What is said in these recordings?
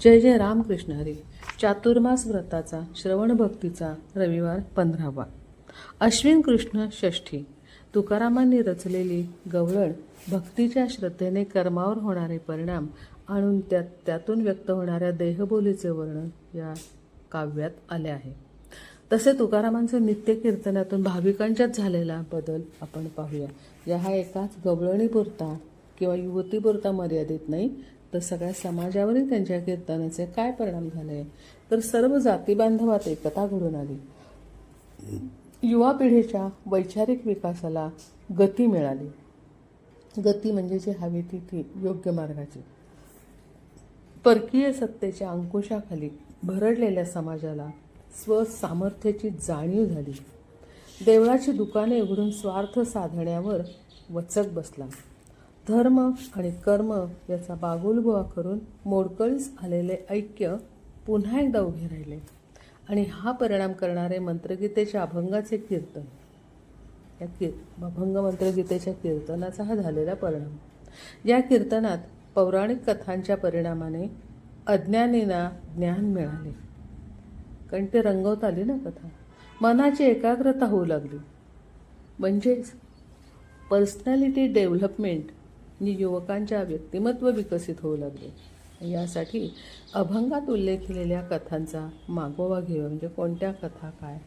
जय जय रामकृष्ण हरी. चातुर्मास व्रताचा श्रवण भक्तीचा रविवार पंधरावा. अश्विन कृष्ण षष्ठी. तुकारामांनी रचलेली गवळण भक्तीच्या श्रद्धेने कर्मावर होणारे परिणाम आणून त्यात त्यातून व्यक्त होणाऱ्या देहबोलीचे वर्णन या काव्यात आले आहे. तसे तुकारामांचे नित्य कीर्तनातून भाविकांच्यात झालेला बदल आपण पाहूया. या हा एकाच गवळणीपुरता किंवा युवतीपुरता मर्यादित नाही तर सगळ्या समाजावरही त्यांच्या कीर्तनाचे काय परिणाम झाले? तर सर्व जातीबांधवात एकता घडून आली. युवा पिढीच्या वैचारिक विकासाला गती मिळाली. गती म्हणजे जी हवी ती ती योग्य मार्गाची. परकीय सत्तेच्या अंकुशाखाली भरडलेल्या समाजाला स्वसामर्थ्याची जाणीव झाली. देवळाची दुकाने उघडून स्वार्थ साधण्यावर वचक बसला. धर्म आणि कर्म याचा बागुलबुवा करून मोडकळीस आलेले ऐक्य पुन्हा एकदा उभे राहिले. आणि हा परिणाम करणारे मंत्रगीतेच्या अभंगाचे कीर्तन. या की अभंग मंत्रगीतेच्या कीर्तनाचा हा झालेला परिणाम. या कीर्तनात पौराणिक कथांच्या परिणामाने अज्ञानींना ज्ञान मिळाले. कारण ते रंगवत आली ना कथा. मनाची एकाग्रता होऊ लागली. म्हणजेच पर्सनॅलिटी डेव्हलपमेंट ही युवकांच्या व्यक्तिमत्व विकसित होऊ लागले. यासाठी अभंगात उल्लेख केलेल्या कथांचा मागोवा घेऊया म्हणजे कोणत्या कथा काय?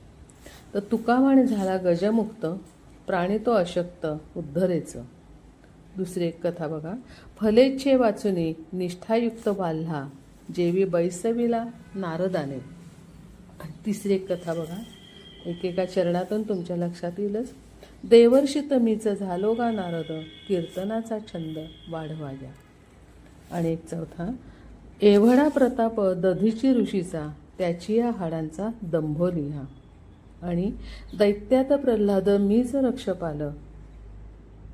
तर तुकामाने झाला गजमुक्त प्राणी तो अशक्त उद्धरेचं. दुसरी एक कथा बघा. फलेच्छे वाचुनी निष्ठायुक्त वाल्हा जेवी बैसविला नारदाने. तिसरी एक कथा बघा. एकेका चरणातून तुमच्या लक्षात येईलच. देवर्षी तमीच झालो गा नारद कीर्तनाचा छंद वाढवाया आणि एक चौथा एवढा प्रताप दधीची ऋषीचा त्याची या हाडांचा दंभो लिहा आणि दैत्यात प्रल्हाद मीच रक्षपाल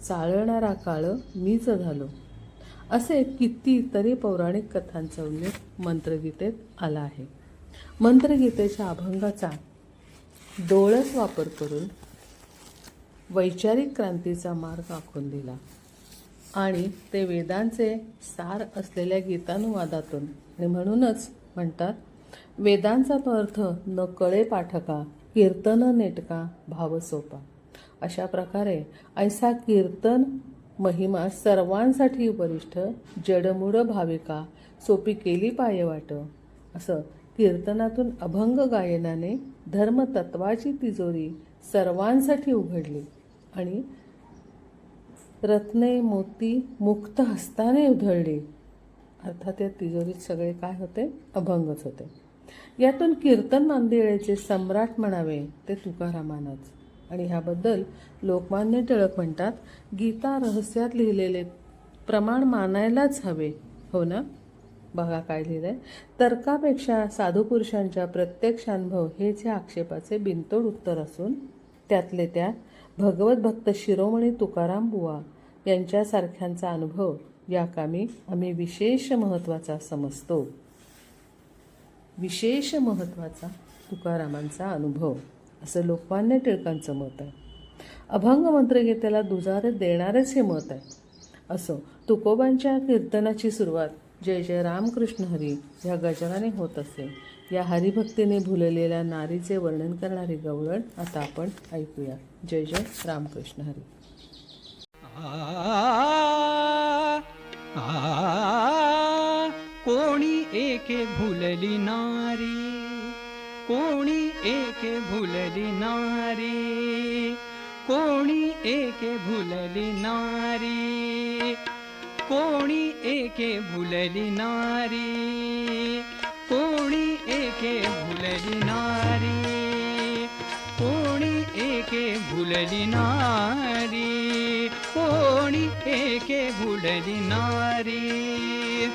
चाळणारा काळ मीच झालो. असे कितीतरी पौराणिक कथांचा उल्लेख मंत्रगीतेत आला आहे. मंत्रगीतेच्या अभंगाचा डोळस वापर करून वैचारिक क्रांतीचा मार्ग आखून दिला. आणि ते वेदांचे सार असलेल्या गीतानुवादातून आणि म्हणूनच म्हणतात वेदांचा तो अर्थ न कळे पाठका कीर्तन नेटका भाव सोपा. अशा प्रकारे ऐसा कीर्तन महिमा सर्वांसाठी वरिष्ठ जडमूड भाविका सोपी केली पाये वाट. असं कीर्तनातून अभंग गायनाने धर्मतत्वाची तिजोरी सर्वांसाठी उघडली. आणि रत्ने मोती मुक्त हस्ताने उधळली. अर्थात या तिजोरीत सगळे काय होते? अभंगच होते. यातून कीर्तन नांदिळेचे सम्राट म्हणावे ते तुकारामानच. आणि ह्याबद्दल लोकमान्य टिळक म्हणतात गीता रहस्यात लिहिलेले प्रमाण मानायलाच हवे. हो ना? बघा काय लिहिलंय. तर्कापेक्षा साधुपुरुषांच्या प्रत्यक्ष अनुभव हे जे आक्षेपाचे बिनतोड उत्तर असून त्यातले त्या भगवत भक्त शिरोमणी तुकाराम बुवा यांच्यासारख्यांचा अनुभव या कामी आम्ही विशेष महत्त्वाचा समजतो. विशेष महत्त्वाचा तुकारामांचा अनुभव असं लोकमान्य टिळकांचं मत आहे. अभंग मंत्रगीतेला दुजारे देणारच हे मत आहे. असो तुकोबांच्या कीर्तनाची सुरुवात जय जय रामकृष्ण हरी ह्या गजराने होत असे. या हरिभक्तीने भुललेल्या नारीचे वर्णन करणारे गवळण आता आपण ऐकूया. जय जय रामकृष्ण हरी. कोणी एके भुलली नारी? कोणी एके भुलली नारी? कोणी एके भुलली नारी? कोणी एके भुलली नारी? एके भुलली नारी, कोणी एके भुलली नारी, कोणी एके भुलली नारी.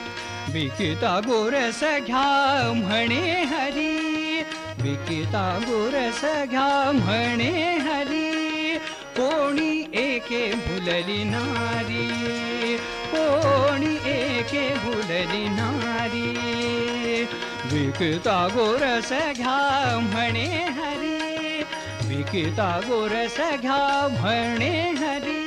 विकिता गोरस घ्या म्हणे हरी, विकिता गोरस घ्या म्हणे हरी, कोणी एके भुलली नारी. विकता गोरस घ्या म्हणे हरी. विकता गोरस घ्या म्हणे हरी.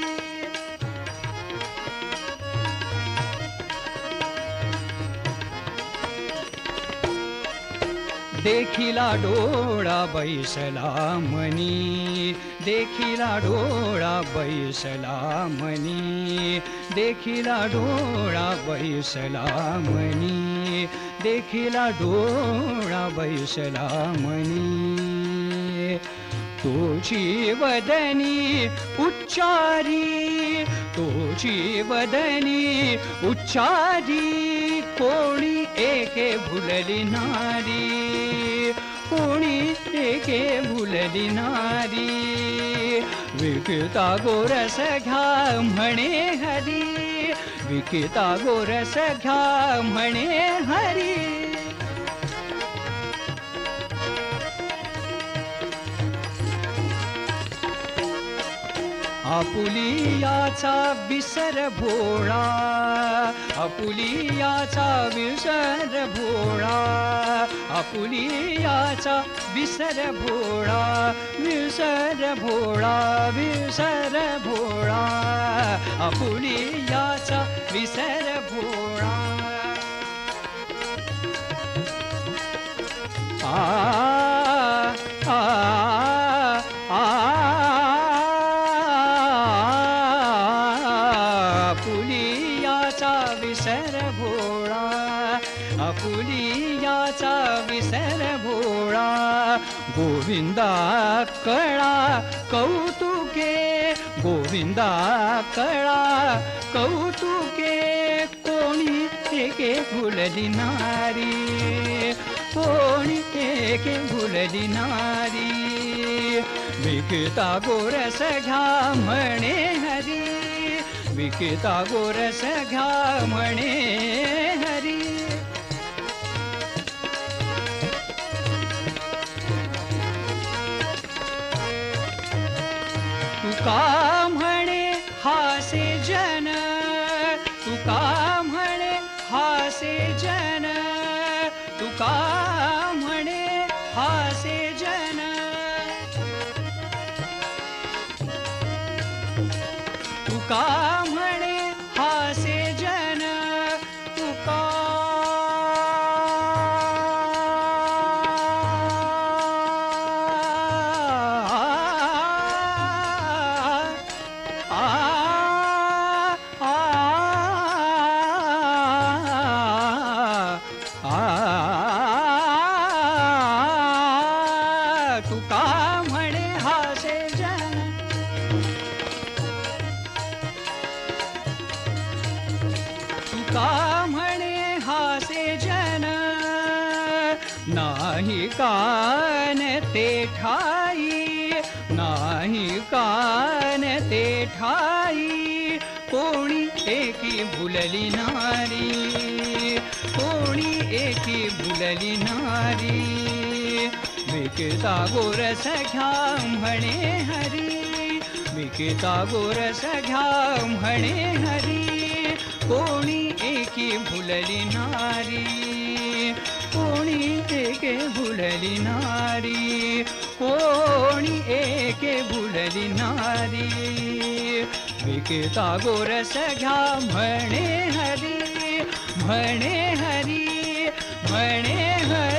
देखिला डोळा बैसला मनी देखिला डोळा बैसला मनी देखिला डोळा बैसला मनी देखिला डोळा बैसला मनी तोची वदनी उच्चारी तोची वदनी उच्चारी कोणी एके भुलली नारी कोणी एके भुलली नारी. विकता गोरस घ्या म्हणे हरी विकिता गोरस घ्या म्हणे हरी. आपुलियाचा विसर भोळा आपुलियाचा विसर भोळा आपुलियाचा विसर भोळा विसर भोळा विसर भोळा. आपुलियाचा विसर भोळा. आ आ आ पुलियाचा विसर भोळा. आपुलियाचा विसर भोळा. गोविंदा कळा कौतुके. गोविंदा कळा कौतुके. कोणी एके भुलली नारी? कोणी एके भुलली नारी? विकता गोरस घ्या म्हणे हरी. विकता गोरस घ्या म्हणे हरी. আসে नाही कान ते ठाई, नाही कान ते ठाई, कोणी एकी भुलली नारी, कोणी एकी भुलली नारी, विकता गोरस घ्या म्हणे हरी, विकता गोरस घ्या म्हणे हरी, कोणी एकी भुलली नारी. कोणी एके भुलली नारी? कोणी एके भुलली नारी? विकता गोरस घ्या म्हणे हरी म्हणे हरी म्हणे हरी.